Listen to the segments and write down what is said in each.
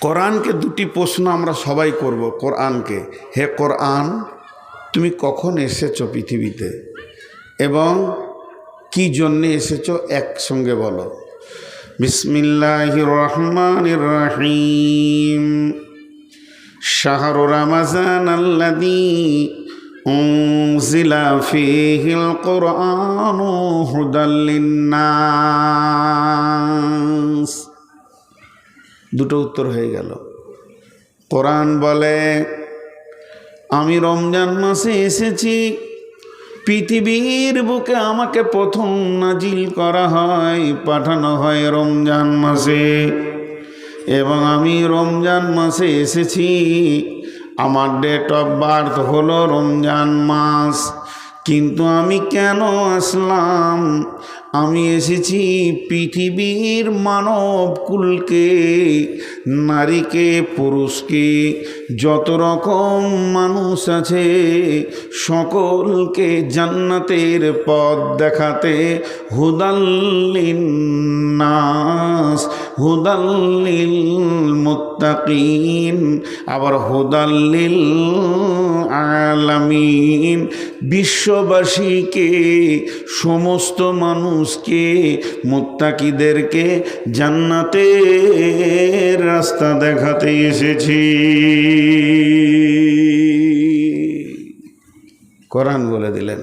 কোরআনকে দুটি প্রশ্ন আমরা সবাই করব কোরআনকে হে কোরআন তুমি কখন এসেছো পৃথিবীতে এবং কি জন্যে এসেছো একসঙ্গে বলো বিসমিল্লাহ রহমান রহিম শাহর রমাজান আল্লাদি أنزل فيه القرآن هدى للناس দুটো উত্তর হয়ে গেল। কোরআন বলে, আমি রমজান মাসে এসেছি, পৃথিবীর বুকে আমাকে প্রথম নাজিল করা হয়, পাঠানো হয় রমজান মাসে। এবং আমি রমজান মাসে এসেছি, আমার ডেট অফ বার্থ হলো রমজান মাস। কিন্তু আমি কেন আসলাম? আমি এসেছি পৃথিবীর মানব কুলকে, নারীকে, পুরুষকে। যত রকম মানুষ আছে, সকলকে জান্নাতের পথ দেখাতে হুদাল্লিন নাস হুদাল্লিল মুত্তাকিন, আবার হুদাল্লিল আলামিন। বিশ্ববাসীকে, সমস্ত মানুষকে, মুত্তাকিদেরকে জান্নাতের রাস্তা দেখাতে এসেছি। কোরআন বলে দিলেন,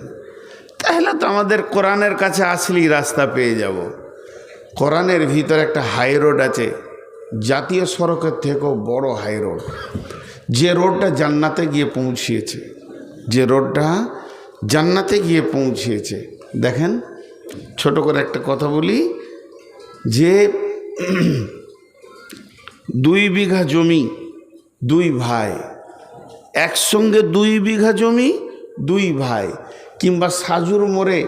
তাহলে তো আমাদের কোরআনের কাছে আসলেই রাস্তা পেয়ে যাব। কোরআনের ভিতরে একটা হাই রোড আছে, জাতীয় সড়কের থেকেও বড় হাই রোড যে রোডটা জান্নাতে গিয়ে পৌঁছিয়েছে, যে রোডটা জান্নাতে গিয়ে পৌঁছিয়েছে। দেখেন, ছোট করে একটা কথা বলি, যে দুই বিঘা জমি, দুই ভাই, একসঙ্গে দুই বিঘা জমি, দুই ভাই, কিংবা সাজুর মোড়ে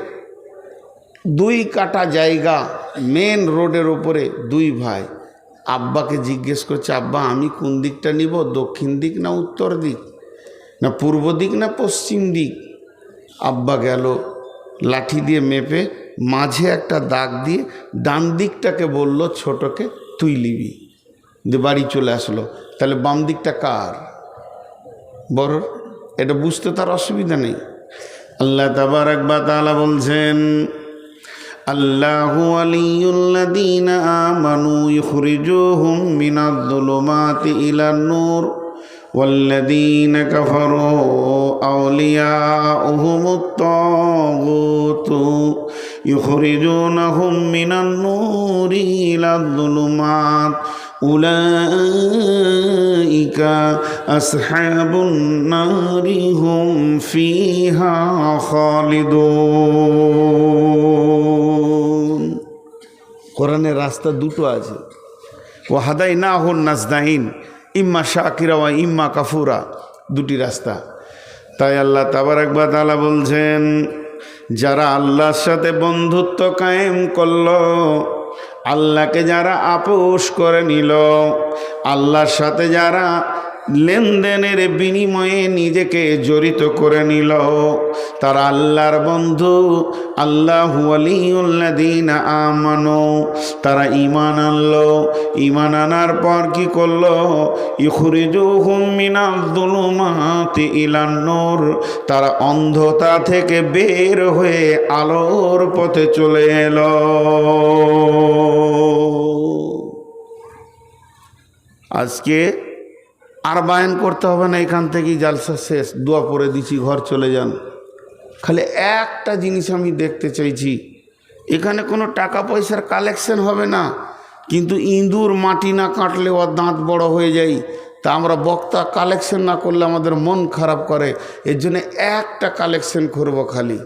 দুই কাটা জায়গা মেন রোডের ওপরে দুই ভাই। আব্বাকে জিজ্ঞেস করছে, আব্বা, আমি কোন দিকটা নিব, দক্ষিণ দিক না উত্তর দিক? না পূর্ব দিক না পশ্চিম দিক? আব্বা গেল, লাঠি দিয়ে মেপে মাঝে একটা দাগ দিয়ে ডান দিকটাকে বলল, ছোটকে তুই লিবি দিয়ে বাড়ি চলে আসলো। তাহলে বাম দিকটা কার? বড়, এটা বুঝতে তার অসুবিধা নেই। আল্লাহ তাবার একবার তালা বলছেন الله ولي الذين آمنوا يخرجوهم من الظلمات إلى النور والذين كفروا أولياؤهم الطاغوت يخرجونهم من النور إلى الظلمات. أولئك أصحاب النار هم فيها خالدون. কোরআনের রাস্তা দুটো আছে। ও হাদাই না হন নাজদাইন, ইম্মা শাকিরা ওয়া ইম্মা কাফুরা, দুটি রাস্তা। তাই আল্লাহ তাবার একবার তালা বলছেন, যারা আল্লাহর সাথে বন্ধুত্ব কায়েম করল, আল্লাহকে যারা আপোষ করে নিল, আল্লাহর সাথে যারা লেনদেনের বিনিময়ে নিজেকে জড়িত করে নিল। তারা আল্লাহর বন্ধু, আল্লাহ আলিউল্লাদিন আমানো, তারা ইমান আনলো। ইমান আনার পর কি করল? ইখরিজুহুম মিনাজ-জুলুমাতি ইলান-নূর তারা অন্ধতা থেকে বের হয়ে আলোর পথে চলে এলো। আজকে আর বায়ন করতে হবে না, এখান থেকেই জালসা শেষ। দোয়া পরে দিছি, ঘর চলে যান। খালি একটা জিনিস আমি দেখতে চাইছি, এখানে কোনো টাকা পয়সার কালেকশন হবে না, কিন্তু ইঁদুর মাটি না কাটলে ওর দাঁত বড় হয়ে যায়। তা আমরা বক্তা কালেকশন না করলে আমাদের মন খারাপ করে, এর জন্য একটা কালেকশন করব খালি।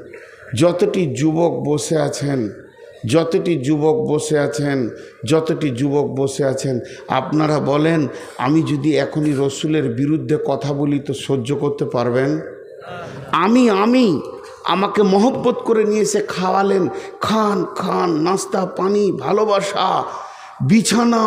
যতটি যুবক বসে আছেন যতটি যুবক বসে আছেন, যতটি যুবক বসে আছেন, আপনারা বলেন, আমি যদি এখনই রসুলের বিরুদ্ধে কথা বলি তো সহ্য করতে পারবেন? আমি আমি আমাকে মহব্বত করে নিয়ে এসে খাওয়ালেন, খান খান, নাস্তা, পানি, ভালোবাসা, বিছানা,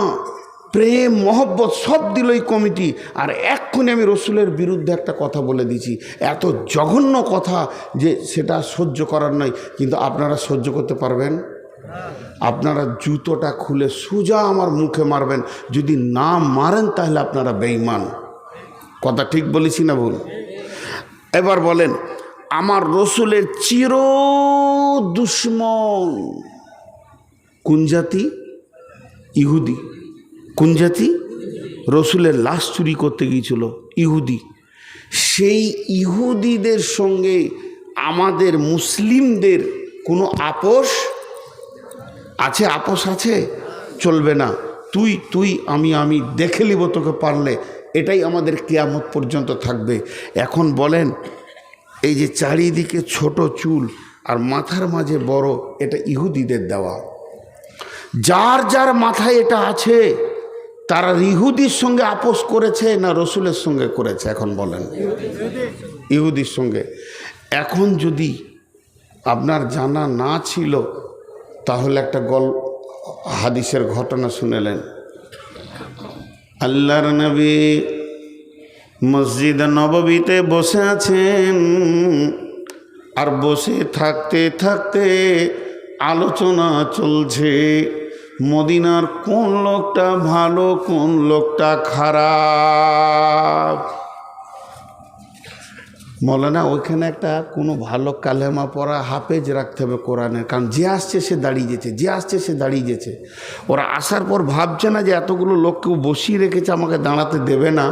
প্রেম, মহব্বত, সব দিল কমিটি। আর এক্ষুনি আমি রসুলের বিরুদ্ধে একটা কথা বলে দিছি এত জঘন্য কথা যে সেটা সহ্য করার নয়, কিন্তু আপনারা সহ্য করতে পারবেন? আপনারা জুতোটা খুলে সোজা আমার মুখে মারবেন। যদি না মারেন, তাহলে আপনারা বেঈমান। কথা ঠিক বলেছি না ভুল? এবার বলেন, আমার রসুলের চির দুশ্মন কোন জাতি? ইহুদি। কোন জাতি? রসুলের লাশ চুরি করতে গিয়েছিল, ইহুদি। সেই ইহুদিদের সঙ্গে আমাদের মুসলিমদের কোনো আপোষ আছে, আপোষ আছে? চলবে না। তুই তুই, আমি আমি দেখে নিব তোকে পারলে। এটাই আমাদের কেয়ামত পর্যন্ত থাকবে। এখন বলেন, এই যে চারিদিকে ছোট চুল আর মাথার মাঝে বড়, এটা ইহুদিদের দেওয়া। যার যার মাথায় এটা আছে, তারা ইহুদির সঙ্গে আপোষ করেছে না রসুলের সঙ্গে করেছে? এখন বলেন। ইহুদির সঙ্গে। এখন যদি আপনার জানা না ছিল তাহলে একটা গল হাদিসের ঘটনা শুনেলেন। আল্লাহর নবী মসজিদ নববীতে বসে আছেন আর বসে থাকতে থাকতে আলোচনা চলছে, মদিনার কোন লোকটা ভালো, কোন লোকটা খারাপ। মৌলানা, ওইখানে একটা কোনো ভালো কালেমা পড়া হাফেজ রাখতে হবে কোরআনের, কারণ যে আসছে সে দাঁড়িয়ে যেছে যে আসছে সে দাঁড়িয়ে যেছে ওরা আসার পর ভাবছে না যে এতগুলো লোককেও বসিয়ে রেখেছে, আমাকে দাঁড়াতে দেবে না,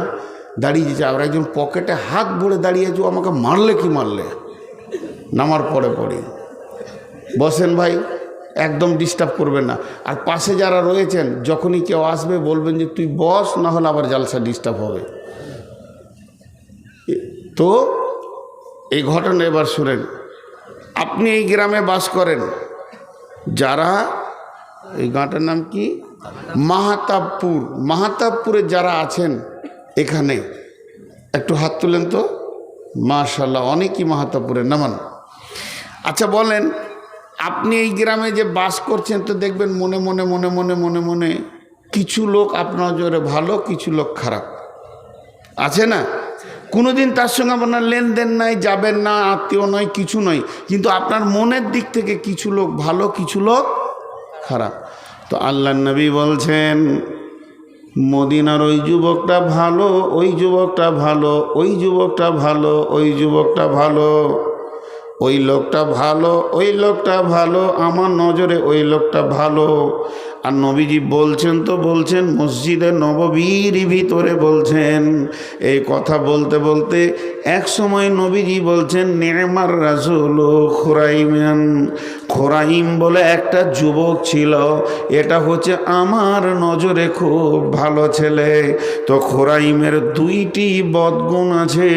দাঁড়িয়ে যেছে আর একজন পকেটে হাত ভরে দাঁড়িয়েছে আমাকে মারলে কি মারলে? নামার পরে পরে। বসেন ভাই, একদম ডিস্টার্ব করবেন না। আর পাশে যারা রয়েছেন, যখনই কেউ আসবে, বলবেন যে তুই বস, না হলে আবার জালসা ডিস্টার্ব হবে। তো এই ঘটনা এবার শুনেন। আপনি এই গ্রামে বাস করেন, যারা, এই গাঁটার নাম কি? মাহাতাবপুর। মাহাতাবপুরে যারা আছেন এখানে, একটু হাত তুলেন তো। মাশাল্লাহ অনেকই মাহাতাবপুরে নামান আচ্ছা বলেন, আপনি এই গ্রামে যে বাস করছেন তো দেখবেন মনে মনে মনে মনে মনে মনে কিছু লোক আপনার জোরে ভালো, কিছু লোক খারাপ। আছে না? কোনোদিন তার সঙ্গে আপনার লেনদেন নাই, যাবেন না, আত্মীয় নয়, কিছু নয়। কিন্তু আপনার মনের দিক থেকে কিছু লোক ভালো, কিছু লোক খারাপ। তো আল্লাহ নবী বলছেন, মদিনার ওই যুবকটা ভালো, ওই যুবকটা ভালো, ওই যুবকটা ভালো, ওই যুবকটা ভালো, ওই লোকটা ভালো, ওই লোকটা ভালো, আমার নজরে ওই লোকটা ভালো। আর নবীজি বলছেন তো বলছেন, মসজিদে নববীর ভিতরে বলছেন। এই কথা বলতে বলতে এক সময় নবীজি বলছেন নেমার রাজুল খোরাইমান খোরাইম বলে একটা যুবক ছিল, এটা হচ্ছে আমার নজরে খুব ভালো ছেলে। তো খোরাইমের দুইটি বদগুণ আছে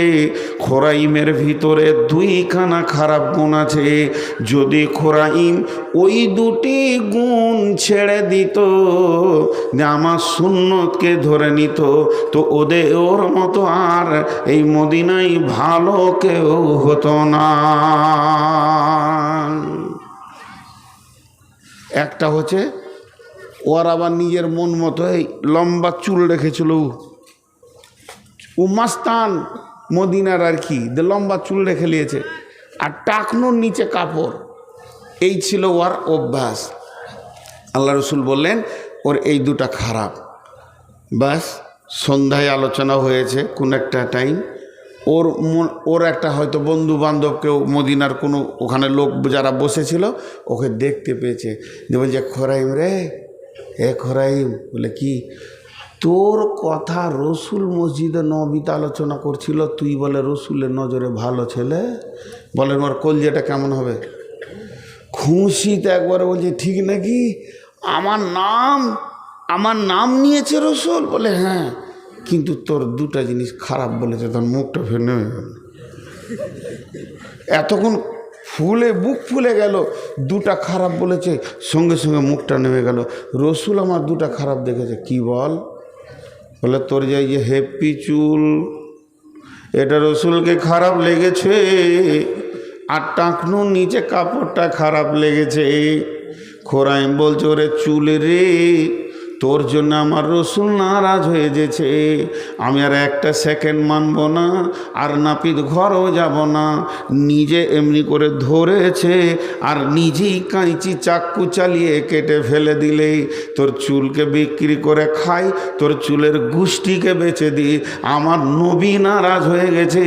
খোরাইমের ভিতরে দুইখানা খারাপ গুণ আছে। যদি খোরাইম ওই দুটি গুণ ছেড়ে দিত, যে আমার সুন্নতকে ধরে নিত, তো ওদের, ওর মতো আর এই মদিনায় ভালো কেউ হতো না। একটা হচ্ছে, ওর আবার নিজের মন মতো এই লম্বা চুল রেখেছিল ও। মাস্তান মদিনার আর কি যে লম্বা চুল রেখে নিয়েছে। আর টাকনোর নিচে কাপড়, এই ছিল ওর অভ্যাস। আল্লাহ রসুল বললেন, ওর এই দুটা খারাপ। বাস, সন্ধ্যায় আলোচনা হয়েছে, কোন একটা টাইম ওর ওর একটা হয়তো বন্ধু বান্ধব কেউ মদিনার কোনো ওখানে লোক যারা বসেছিল, ওকে দেখতে পেয়েছে। যে বলছে খরাইম রে, এ খরাইম। বলে, কি? তোর কথা রসুল মসজিদে নবিতে আলোচনা করছিল, তুই বলে, রসুলের নজরে ভালো ছেলে? বলে ওর কলজেটা কেমন হবে? খুশিতে একবার বলছে, ঠিক নাকি? আমার নাম আমার নাম নিয়েছে রসুল? বলে হ্যাঁ। কিন্তু তোর দুটা জিনিস খারাপ বলেছে, তোর মুখটা ফের নেমে গেল। এতক্ষণ ফুলে বুক ফুলে গেল, দুটা খারাপ বলেছে, সঙ্গে সঙ্গে মুখটা নেমে গেল। রসুল আমার দুটা খারাপ দেখেছে, কি বল? বলে, তোর যে যে হেপি চুল, এটা রসুলকে খারাপ লেগেছে, আর টাকনুর নিচে কাপড়টা খারাপ লেগেছে। খোরাইম বলছে, ওরে চুল রে তোর জন্য আমার রসুল নারাজ হয়ে যেছে। আমি আর একটা সেকেন্ড মানব না, আর নাপিত ঘরও যাব না। নিজে এমনি করে ধরেছে, আর নিজেই কাঁচি চাক্কু চালিয়ে কেটে ফেলে দিলেই তোর চুলকে বিক্রি করে খাই, তোর চুলের গুষ্টিকে বেচে দিই। আমার নবী নারাজ হয়ে গেছে,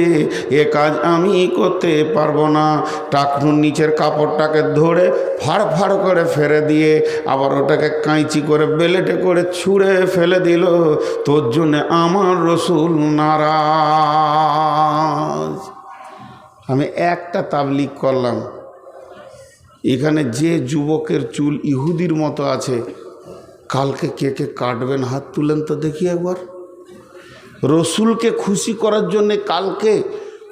এ কাজ আমি করতে পারব না। টাকনুর নিচের কাপড়টাকে ধরে ফাড় ফাড় করে ফেলে দিয়ে, আবার ওটাকে কাঁচি করে বেলেটে করে ছুঁড়ে ফেলে দিল। তোর জন্যে আমার রসুল নারাজ। আমি একটা তাবলিক করলাম। এখানে যে যুবকের চুল ইহুদির মতো আছে, কালকে কে কে কাটবেন হাত তুলেন তো দেখি একবার। রসুলকে খুশি করার জন্যে কালকে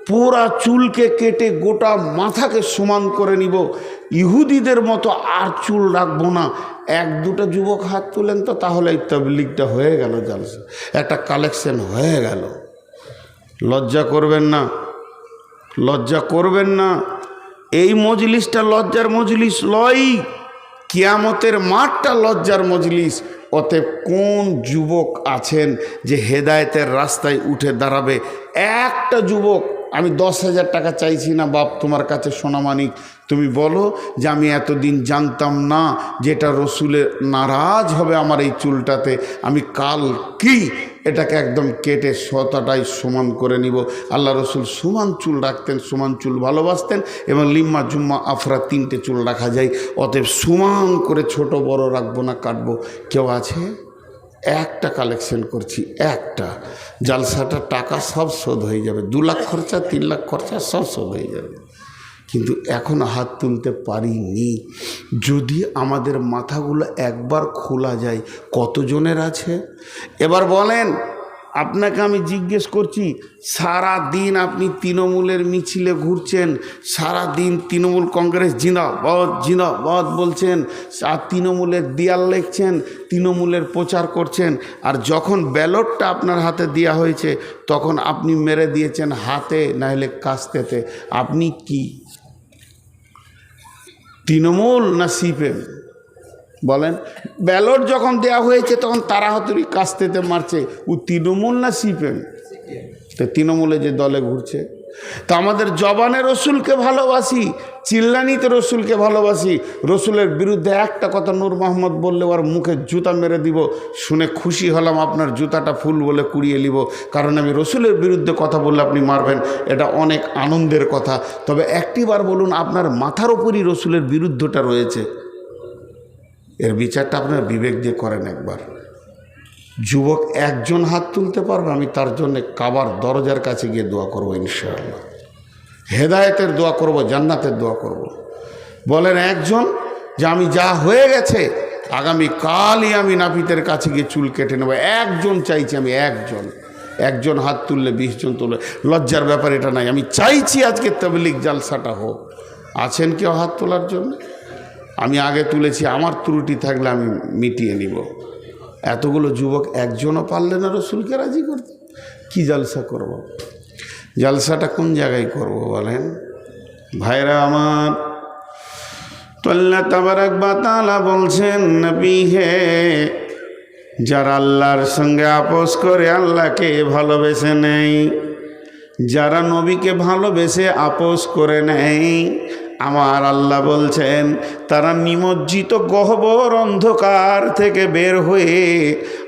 পুরা চুলকে কেটে গোটা মাথাকে সমান করে নিব। ইহুদিদের মতো আর চুল রাখব না। এক দুটো যুবক হাত তুলেন তো তাহলে এই তবলিগটা হয়ে গেল জালসা। একটা কালেকশন হয়ে গেল। লজ্জা করবেন না। লজ্জা করবেন না। এই মজলিসটা লজ্জার মজলিস লয় কিয়ামতের মাঠটা লজ্জার মজলিস। অতএব কোন যুবক আছেন যে হেদায়েতের রাস্তায় উঠে দাঁড়াবে? একটা যুবক আমি দশ হাজার টাকা চাইছি না, বাপ তোমার কাছে সোনামানিক তুমি বলো যে আমি এতদিন জানতাম না যেটা রসুলের নারাজ হবে আমার এই চুলটাতে। আমি কাল কি এটাকে একদম কেটে শতটাই সমান করে নিব। আল্লাহ রসুল সমান চুল রাখতেন, সমান চুল ভালোবাসতেন এবং লিম্মা জুম্মা আফরা তিনটে চুল রাখা যায়। অতএব সমান করে ছোট বড় রাখব না, কাটবো। কেউ আছে? একটা কালেকশন করছি, একটা। জালসাটা টাকা সব শোধ হয়ে যাবে। দু লাখ খরচা, তিন লাখ খরচা সব শোধ হয়ে যাবে। কিন্তু এখন হাত তুলতে পারিনি। যদি আমাদের মাথাগুলো একবার খোলা যায়, কতজনের আছে? এবার বলেন আপনাকে আমি জিজ্ঞেস করছি, সারা দিন আপনি তৃণমূলের মিছিলে ঘুরছেন, সারা দিন তৃণমূল কংগ্রেস জিন্দাবাদ জিন্দাবাদ বলছেন, আর তৃণমূলের দেয়াল লিখছেন, তৃণমূলের প্রচার করছেন, আর যখন ব্যালটটা আপনার হাতে দেওয়া হয়েছে, তখন আপনি মেরে দিয়েছেন হাতে, নাহলে কাস্তেতে। আপনি কি? তৃণমূল না সিপিএম? বলেন, ব্যালট যখন দেওয়া হয়েছে, তখন তারা হাতুড়ি কাস্তেতে মারছে। ও তৃণমূল না সিপিএম? তো তৃণমূলে যে দলে ঘুরছে। তা আমাদের জবানে রসুলকে ভালোবাসি, চিল্লানিতে রসুলকে ভালোবাসি। রসুলের বিরুদ্ধে একটা কথা নূর মোহাম্মদ বললে ওর মুখে জুতা মেরে দিব, শুনে খুশি হলাম আপনার জুতাটা ফুল বলে কুড়িয়ে নিব। কারণ আমি রসুলের বিরুদ্ধে কথা বললে আপনি মারবেন, এটা অনেক আনন্দের কথা। তবে একটিবার বলুন, আপনার মাথার ওপরই রসুলের বিরুদ্ধটা রয়েছে। এর বিচারটা আপনার বিবেক দিয়ে করেন একবার। যুবক একজন হাত তুলতে পারবে, আমি তার জন্য কাবার দরজার কাছে গিয়ে দোয়া করব ইনশাআল্লাহ। হেদায়েতের দোয়া করব, জান্নাতের দোয়া করব। বলেন একজন যে আমি যা হয়ে গেছে, আগামী কালই আমি নাপিতের কাছে গিয়ে চুল কেটে নেব। একজন চাইছি আমি, একজন। একজন হাত তুললে বিশ জন তুললে, লজ্জার ব্যাপার এটা নাই। আমি চাইছি আজকে তবলিক জালসাটা হোক। আছেন কেউ হাত তোলার জন্য? আমি আগে তুলেছি, আমার ত্রুটি থাকলে আমি মিটিয়ে নিব। এতগুলো যুবক একজনও পারলে না রসুলকে রাজি করতে। কি জালসা করব। জালসাটা কোন জায়গায় করব বলেন? ভাইরা আমার, তল্লা তাবারাক বাতালা বলছেন, নবী হে, যারা আল্লাহর সঙ্গে আপোষ করে আল্লাহকে ভালোবেসে নেই, যারা নবীকে ভালোবেসে আপোষ করে নেয় আমার আল্লাহ বলছেন তারা নিমজ্জিত গহ্বর অন্ধকার থেকে বের হয়ে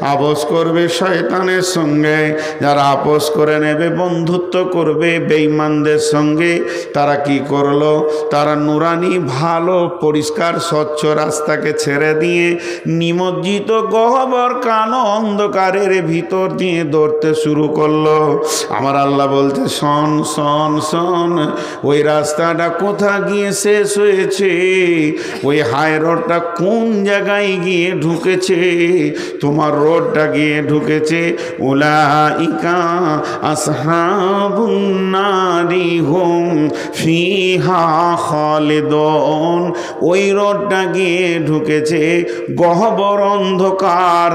আপোষ করবে শয়তানের সঙ্গে। যারা আপোষ করে নেবে, বন্ধুত্ব করবে বেঈমানদের সঙ্গে। তারা কি করল? তারা নুরানি ভালো, পরিষ্কার, স্বচ্ছ রাস্তাকে ছেড়ে দিয়ে নিমজ্জিত গহবর কালো অন্ধকারের ভিতর দিয়ে দৌড়তে শুরু করল। আমার আল্লাহ বলতে শন শন শন, ওই রাস্তাটা কোথা গিয়ে শেষ হয়েছে? ওই হাই রোডটা কোন জায়গায় গিয়ে ঢুকেছে? তোমার রোডটা গিয়ে ঢুকেছে, উলাইকা আসহাবুন্নারি হুম ফিহা খালিদুন। ওই রোডটা গিয়ে ঢুকেছে, গহবর অন্ধকার,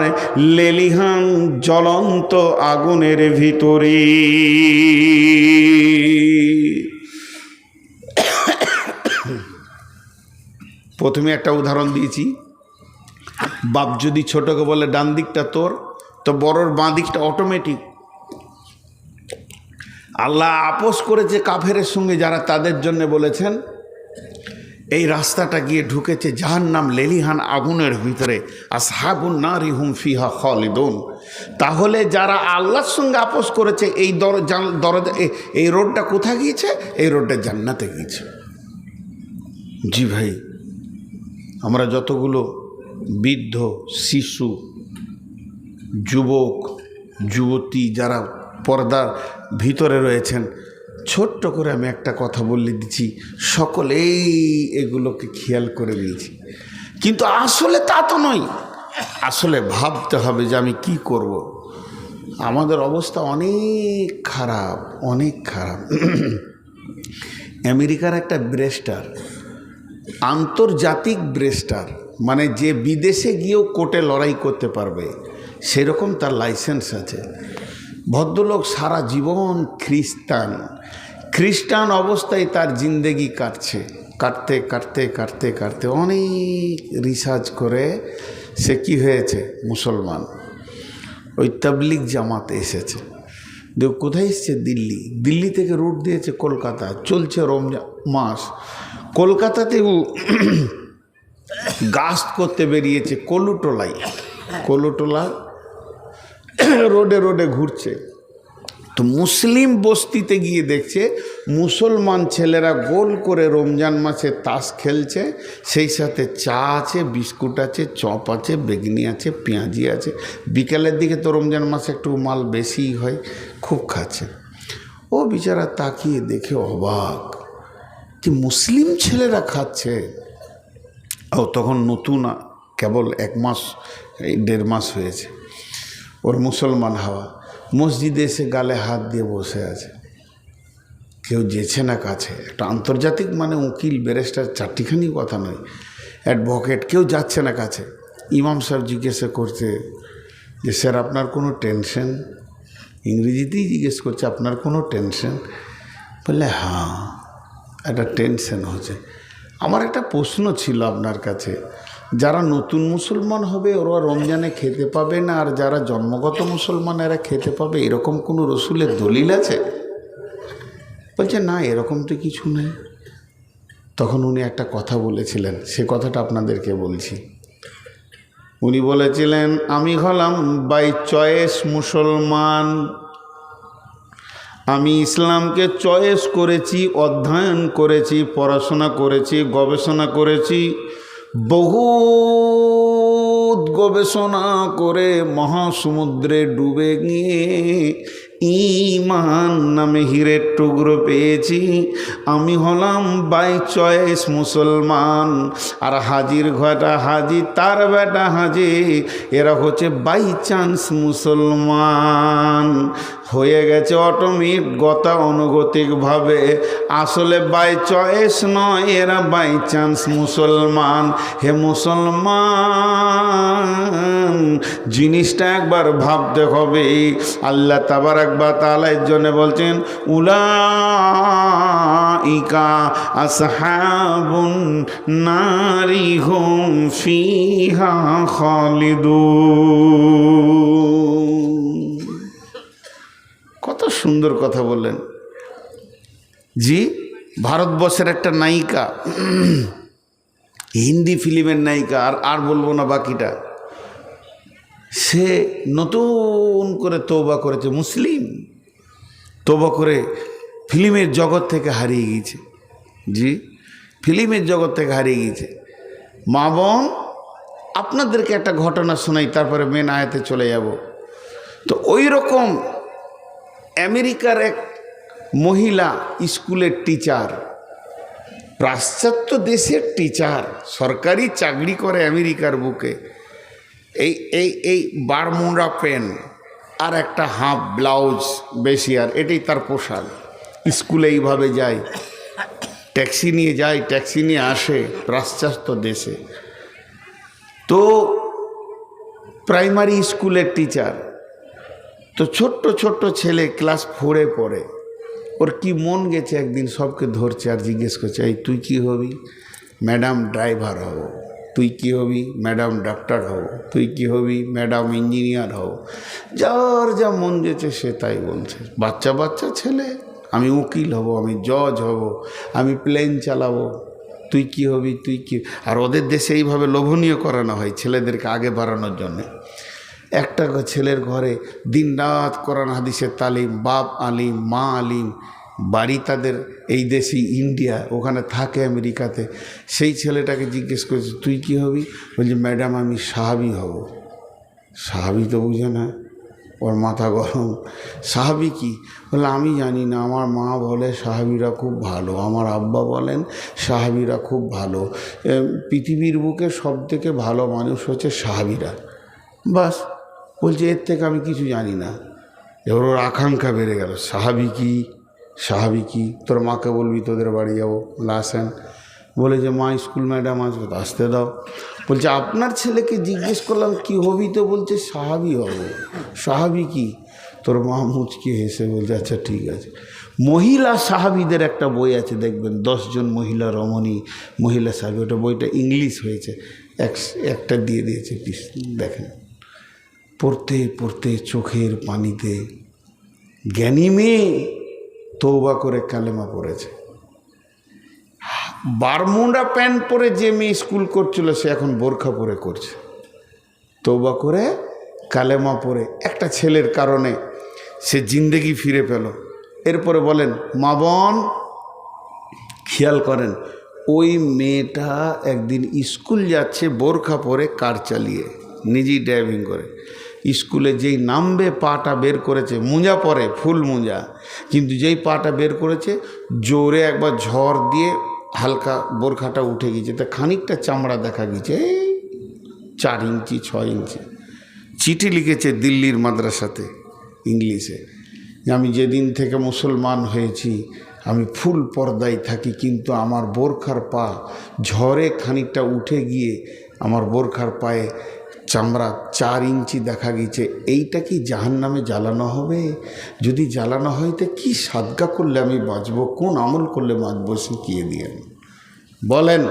লেলিহান জ্বলন্ত আগুনের ভিতরে। প্রথমে একটা উদাহরণ দিয়েছি। বাপ যদি ছোটকে বলে, ডান দিকটা তোর, তো বড়র বাঁ দিকটা অটোমেটিক আল্লাহ আপোষ করেছে কাফেরের সঙ্গে যারা তাদের জন্য বলেছেন, এই রাস্তাটা গিয়ে ঢুকেছে যাহার নাম লেলিহান আগুনের ভিতরে আর সাহাবুন না রিহুম ফিহা খালিদুন। তাহলে যারা আল্লাহর সঙ্গে আপোষ করেছে, এই দর দরজা এই রোডটা কোথায় গিয়েছে? এই রোডটা জান্নাতে গিয়েছে। জি ভাই, আমরা যতগুলো বৃদ্ধ, শিশু, যুবক, যুবতী যারা পর্দার ভিতরে রয়েছেন, ছোট্ট করে আমি একটা কথা বলে দিচ্ছি, সকলেই এগুলোকে খেয়াল করে নিয়েছি। কিন্তু আসলে তা তো নয়। আসলে ভাবতে হবে যে আমি কি করব। আমাদের অবস্থা অনেক খারাপ অনেক খারাপ। আমেরিকার একটা ব্রেস্টার, আন্তর্জাতিক ব্রেস্টার মানে যে বিদেশে গিয়েও কোর্টে লড়াই করতে পারবে, সেরকম তার লাইসেন্স আছে। ভদ্রলোক সারা জীবন খ্রিস্টান। খ্রিস্টান অবস্থায় তার জিন্দেগি কাটছে। কাটতে কাটতে কাটতে কাটতে অনেক রিসার্চ করে সে কি হয়েছে? মুসলমান। ওই তাবলিক জামাতে এসেছে। দেখ কোথায় এসছে? দিল্লি। দিল্লি থেকে রুট দিয়েছে কলকাতা। চলছে রমজান মাস। কলকাতাতেও গাস্ত করতে বেরিয়েছে কলুটোলাই কলুটোলা রোডে রোডে ঘুরছে। তো মুসলিম বস্তিতে গিয়ে দেখছে মুসলমান ছেলেরা গোল করে রমজান মাসে তাস খেলছে, সেই সাথে চা আছে, বিস্কুট আছে, চপ আছে, বেগনি আছে, পেঁয়াজি আছে। বিকালের দিকে তো রমজান মাসে একটু মাল বেশিই হয়, খুব খাচ্ছে। ও বিচারা তাকিয়ে দেখে অবাক যে মুসলিম ছেলেরা খাচ্ছে। ও তখন নতুন কেবল এক মাস দেড় মাস হয়েছে। ওর মুসলমান হাওয়া। মসজিদে এসে গালে হাত দিয়ে বসে আছে। কেউ যেছে না কাছে। একটা আন্তর্জাতিক মানে উকিল, ব্যারিস্টার চারটিখানি কথা নয়। অ্যাডভোকেট, কেউ যাচ্ছে না কাছে। ইমাম সাহেব জিজ্ঞাসা করছে যে, স্যার, আপনার কোনো টেনশন? ইংরেজিতেই জিজ্ঞেস করছে, আপনার কোনো টেনশন? বললে হ্যাঁ একটা টেনশন হচ্ছে। আমার একটা প্রশ্ন ছিল আপনার কাছে। যারা নতুন মুসলমান হবে, ওরা রমজানে খেতে পাবে না? আর যারা জন্মগত মুসলমান, এরা খেতে পাবে? এরকম কোনো রসুলের দলিল আছে? বলছে, না এরকম তো কিছু নেই। তখন উনি একটা কথা বলেছিলেন। সে কথাটা আপনাদেরকে বলছি। উনি বলেছিলেন, আমি হলাম বাই চয়েস মুসলমান আমি ইসলামকে চয়েস করেছি, অধ্যয়ন করেছি, পড়াশোনা করেছি, গবেষণা করেছি বহু গবেষণা করে মহাসমুদ্রে ডুবে গিয়ে ইমান নামে হীরের টুকরো পেয়েছি। আমি হলাম বাই চয়েস মুসলমান। আর হাজির ঘটা হাজি, তার বেটা হাজি, এরা হচ্ছে বাই চান্স মুসলমান। হয়ে গেছে অটোমিক গতা অনুগতিকভাবে আসলে বাই চয়েস নয়, এরা বাই চান্স মুসলমান। হে মুসলমান, জিনিসটা একবার ভাবতে হবে আল্লাহ তাবার একবার তালার জন্য বলছেন উলা ইকা আসহাবুন নারী হুম ফিহা খালিদুন কত সুন্দর কথা বললেন। জি, ভারতবর্ষের একটা নায়িকা, হিন্দি ফিল্মের নায়িকা, আর আর বলব না বাকিটা। সে নতুন করে তৌবা করেছে, মুসলিম। তৌবা করে ফিল্মের জগৎ থেকে হারিয়ে গিয়েছে। জি, ফিল্মের জগৎ থেকে হারিয়ে গিয়েছে। মা বোন, আপনাদেরকে একটা ঘটনা শোনাই, তারপরে মেন আয়াতে চলে যাব। তো ওই রকম আমেরিকার এক মহিলা স্কুলের টিচার, পাশ্চাত্য দেশের টিচার, সরকারি চাকরি করে আমেরিকার বুকে। এই এই এই বারমুন্ডা পেন আর একটা হাফ ব্লাউজ বেশি আর এটাই তার পোশাক। স্কুলে এইভাবে যায়, ট্যাক্সি নিয়ে যায়, ট্যাক্সি নিয়ে আসে পাশ্চাত্য দেশে। তো, প্রাইমারি স্কুলের টিচার তো ছোট্ট ছোট্ট ছেলে ক্লাস ফোরে পড়ে। ওর কি মন গেছে একদিন সবকে ধরছে আর জিজ্ঞেস করছে, এই তুই কি হবি? ম্যাডাম ড্রাইভার হব। তুই কি হবি? ম্যাডাম ডাক্তার হব। তুই কি হবি? ম্যাডাম ইঞ্জিনিয়ার হব। যার যা মন গেছে সে তাই বলছে। বাচ্চা বাচ্চা ছেলে, আমি উকিল হব, আমি জজ হব, আমি প্লেন চালাবো। তুই কি হবি, তুই কি? আর ওদের দেশে এইভাবে লোভনীয় করানো হয় ছেলেদেরকে আগে বাড়ানোর জন্যে। একটা ছেলের ঘরে দিন রাত কোরআন হাদিসের তালিম, বাপ আলিম, মা আলিম, বাড়ি তাদের এই দেশি ইন্ডিয়া, ওখানে থাকে আমেরিকাতে। সেই ছেলেটাকে জিজ্ঞেস করেছে, তুই কি হবি? বলছে, ম্যাডাম, আমি সাহাবি হব। সাহাবি তো বুঝে না, ওর মাথা গরম। সাহাবি কি? বলে আমি জানি না, আমার মা বলে সাহাবিরা খুব ভালো, আমার আব্বা বলেন সাহাবিরা খুব ভালো। পৃথিবীর বুকে সব থেকে ভালো মানুষ হচ্ছে সাহাবিরা। বাস বলছে, এর থেকে আমি কিছু জানি না। এবার ওর আকাঙ্ক্ষা বেড়ে গেল। সাহাবি কি? সাহাবি কি? তোর মাকে বলবি তোদের বাড়ি যাব বলে আসেন বলে যে, মা, স্কুল ম্যাডাম আসবে, তো আসতে দাও। বলছে, আপনার ছেলেকে জিজ্ঞেস করলাম, কি হবি তো? বলছে, সাহাবি হবে। সাহাবি কি? তোর মা মুচকে হেসে বলছে আচ্ছা ঠিক আছে। মহিলা সাহাবিদের একটা বই আছে, দেখবেন দশজন মহিলা, রমণী মহিলা সাহাবি, ওটা বইটা ইংলিশ হয়েছে। এক, একটা দিয়ে দিয়েছে পিস দেখেন। পড়তে পড়তে চোখের পানিতে জ্ঞানী মেয়ে তৌবা করে কালেমা পড়েছে। বারমুন্ডা প্যান্ট পরে যে মেয়ে স্কুল করছিল, সে এখন বোরখা পরে করছে। তৌবা করে কালেমা পরে একটা ছেলের কারণে সে জিন্দেগি ফিরে পেল। এরপরে বলেন, মা বোন, খেয়াল করেন, ওই মেয়েটা একদিন স্কুল যাচ্ছে বোরখা পরে কার চালিয়ে, নিজেই ড্রাইভিং করে। স্কুলে যেই নামবে পাটা বের করেছে মুঞ্জা পরে, ফুল মুঞ্জা কিন্তু যেই পাটা বের করেছে, জোরে একবার ঝড় দিয়ে হালকা বোরখাটা উঠে গিয়েছে। তা খানিকটা চামড়া দেখা গেছে চার ইঞ্চি, ছয় ইঞ্চি। চিঠি লিখেছে দিল্লির মাদ্রাসাতে ইংলিশে আমি যেদিন থেকে মুসলমান হয়েছি, আমি ফুল পর্দায় থাকি, কিন্তু আমার বোরখার পা ঝড়ে খানিকটা উঠে গিয়ে আমার বোরখার পায়ে চামড়া চার ইঞ্চি দেখা গেছে এইটা কি জাহান নামে জ্বালানো হবে যদি জ্বালানো হয় তো কী সাদগা করলে আমি বাঁচবো কোন আমল করলে বাঁচবো শিখিয়ে দিয়ে বলেন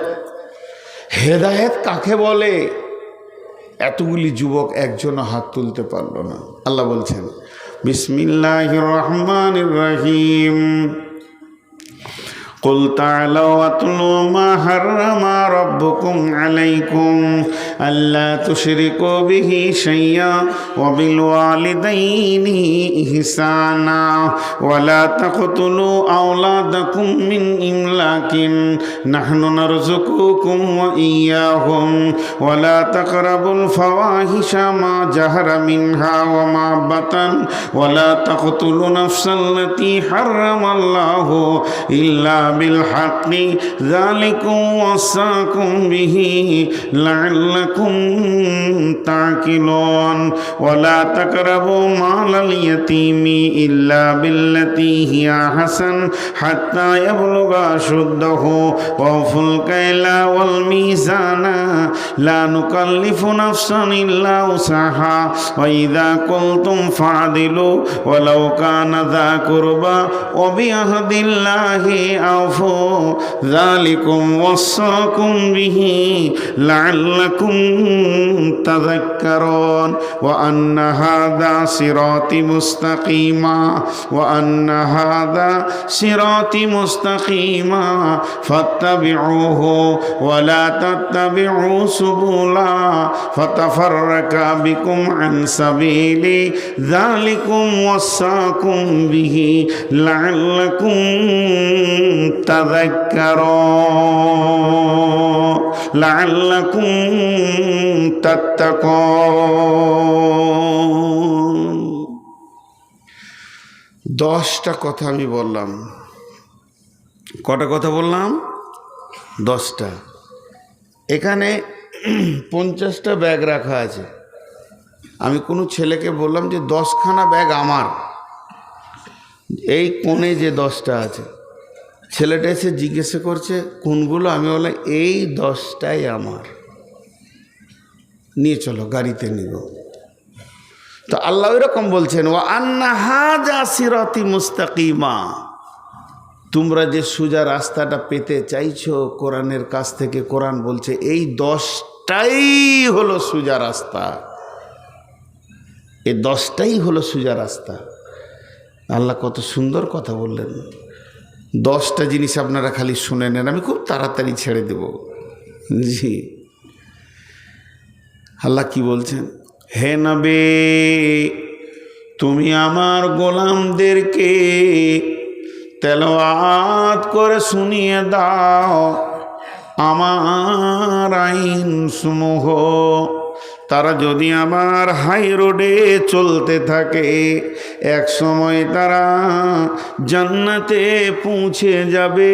হেদায়েত কাকে বলে এতগুলি যুবক একজনও হাত তুলতে পারলো না আল্লাহ বলছেন বিসমিল্লাহ রহমান রহিম قل تعالوا واتلوا ما حرم ربكم عليكم ألا تشركوا به شيئا وبالوالدين إحسانا ولا تقتلوا أولادكم من إملاق نحن نرزقكم وإياهم ولا تقربوا الفواحش ما جهر منها وما بطن ولا تقتلوا نفس التي حرم الله إلا بالحق ذلكم وصاكم به لعلكم تعقلون ولا تقربوا مال اليتيم إلا بالتي هي حسن حتى يبلغ أشده وأوفوا الكيل والميزان لا نكلف نفسا إلا وسعها وإذا قلتم فاعدلوا ولو كان ذا قربى وبعهد الله أوفوا ذلكم وصاكم به لعلكم تذكرون وأن هذا صراطي مستقيما وأن هذا صراطي مستقيما فاتبعوه ولا تتبعوا سبلا فتفرق بكم عن سبيلي ذلكم وصاكم به لعلكم تذكرون দশটা কথা আমি বললাম। কটা কথা বললাম? দশটা। এখানে পঞ্চাশটা ব্যাগ রাখা আছে। আমি কোনো ছেলেকে বললাম যে দশখানা ব্যাগ আমার। এই কোণে যে দশটা আছে। ছেলেটা এসে জিজ্ঞেস করছে, কোনগুলো? আমি বললাম, এই দশটাই আমার। নিয়ে চলো, গাড়িতে নিব। তো আল্লাহ এরকম বলছেন ও আন্না হাজা সিরতি মুস্তাকিমা। তোমরা যে সোজা রাস্তাটা পেতে চাইছো, কোরআনের কাছ থেকে কোরআন বলছে, এই দশটাই হলো সোজা রাস্তা। এই দশটাই হলো সোজা রাস্তা। আল্লাহ কত সুন্দর কথা বললেন। দশটা জিনিস আপনারা খালি শুনে নেন, আমি খুব তাড়াতাড়ি ছেড়ে দেব। জি। আল্লাহ কি বলছেন? হে নবে, তুমি আমার গোলামদেরকে তেলাওয়াত করে শুনিয়ে দাও। আমার আইন সমূহ তারা যদি আমার হাই রোডে চলতে থাকে এক সময় তারা জান্নাতে পৌঁছে যাবে।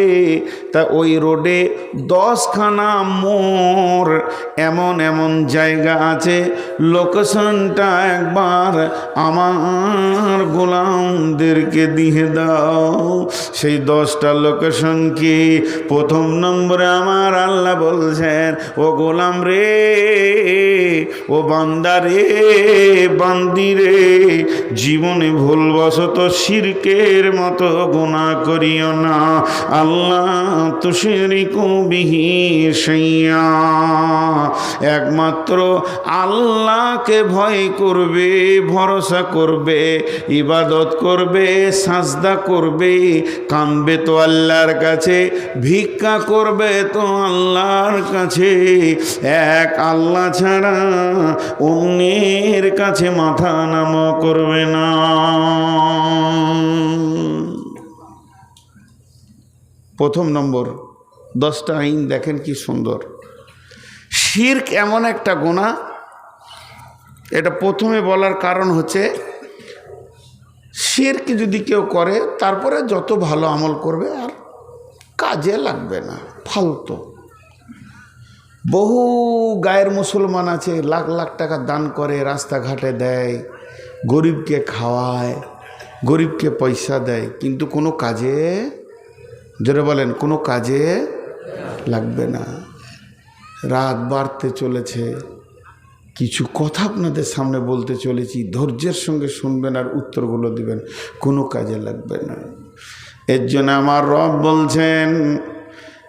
তা ওই রোডে দশখানা মোর এমন এমন জায়গা আছে। লোকেশনটা একবার আমার গোলামদেরকে দিয়ে দাও। সেই দশটা লোকেশন কি? প্রথম নম্বরে আমার আল্লাহ বলছেন, ও গোলাম রে, ও বান্দারে বান্দি রে, জীবনে ভুলবশত শিরকের মতো গুণা করিও না। আল্লাহ তুষিরিকু বিহি সাইয়া একমাত্র আল্লাহকে ভয় করবে, ভরসা করবে, ইবাদত করবে, সাজদা করবে কানবে তো আল্লাহর কাছে, ভিক্ষা করবে তো আল্লাহর কাছে। এক আল্লাহ ছাড়া অন্যের কাছে মাথা নাম করবে না। প্রথম নম্বর, দশটা আইন দেখেন কি সুন্দর। শির্ক এমন একটা গোনা এটা প্রথমে বলার কারণ হচ্ছে, শির্ক যদি কেউ করে, তারপরে যত ভালো আমল করবে আর কাজে লাগবে না, ফালতু। বহু গায়ের মুসলমান আছে, লাখ লাখ টাকা দান করে, রাস্তাঘাটে দেয় গরিবকে খাওয়ায়, গরিবকে পয়সা দেয়, কিন্তু কোনো কাজে, জোরে বলেন, কোনো কাজে লাগবে না। রাত বাড়তে চলেছে। কিছু কথা আপনাদের সামনে বলতে চলেছি, ধৈর্যের সঙ্গে শুনবেন আর উত্তরগুলো দিবেন, কোনো কাজে লাগবে না। এর জন্য আমার রব বলছেন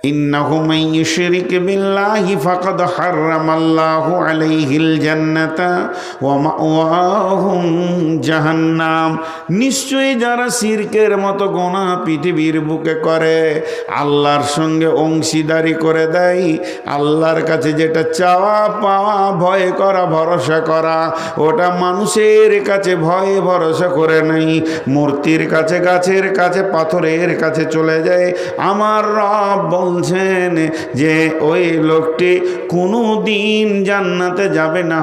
إنه من يشرك بالله فقد حرم الله عليه الجنة ومأواه জাহান্নাম নিশ্চয়ই যারা সিরকের মতো গোনা পৃথিবীর বুকে করে আল্লাহর সঙ্গে অংশীদারি করে দেয় আল্লাহর কাছে যেটা চাওয়া পাওয়া ভয় করা ভরসা করা ওটা মানুষের কাছে ভয়ে ভরসা করে নেই মূর্তির কাছে গাছের কাছে পাথরের কাছে চলে যায় আমার রব বলছেন যে ওই লোকটি কোনো দিন জান্নাতে যাবে না।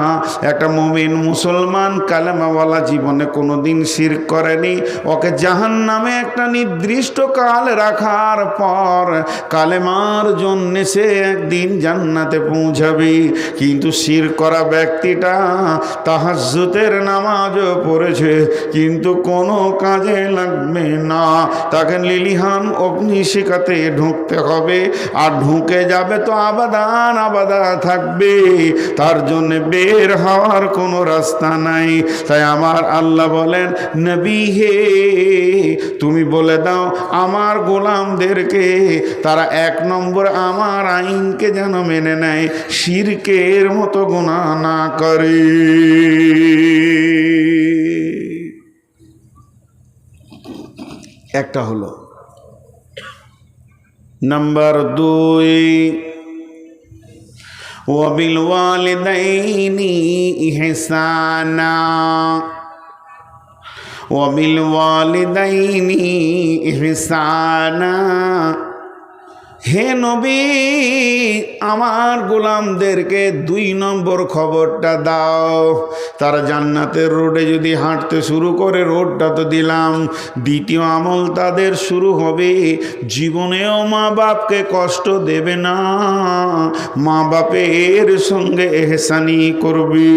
একটা মমিন মুসলমান কালেমাওয়ালা জীবনে কোনো দিন শির করেনি। ওকে জাহান নামে একটা নির্দিষ্ট কাল রাখার পর কালেমার জন্যে সে একদিন জান্নাতে পৌঁছাবে। কিন্তু শির করা ব্যক্তিটা তাহাজ্জুতের নামাজও পড়েছে, কিন্তু কোনো কাজে লাগবে না। তাকে লিলিহান অগ্নিশিখাতে ঢুকতে হবে। হবে। আর ঢুকে যাবে তো আবাদান আবাদা থাকবে। তার জন্য বের হওয়ার কোনো রাস্তা নাই। তাই আমার আল্লাহ বলেন, নবী হে, তুমি বলে দাও, আমার গোলামদেরকে তারা এক নম্বর আমার আইনকে যেন মেনে নেয়, শিরকের মতো গুণা না করে। একটা হলো নাম্বার দুই ওয়াবিল ওয়ালিদাইনি ইহসানা ওয়াবিল ওয়ালিদাইনি ইহসানা হে নবী, আমার গোলামদেরকে দুই নম্বর খবরটা দাও। তারা জান্নাতের রোডে যদি হাঁটতে শুরু করে, রোডটা তো দিলাম। দ্বিতীয় আমল তাদের শুরু হবে। জীবনেও মা বাপকে কষ্ট দেবে না। মা বাপের সঙ্গে এহসানি করবে।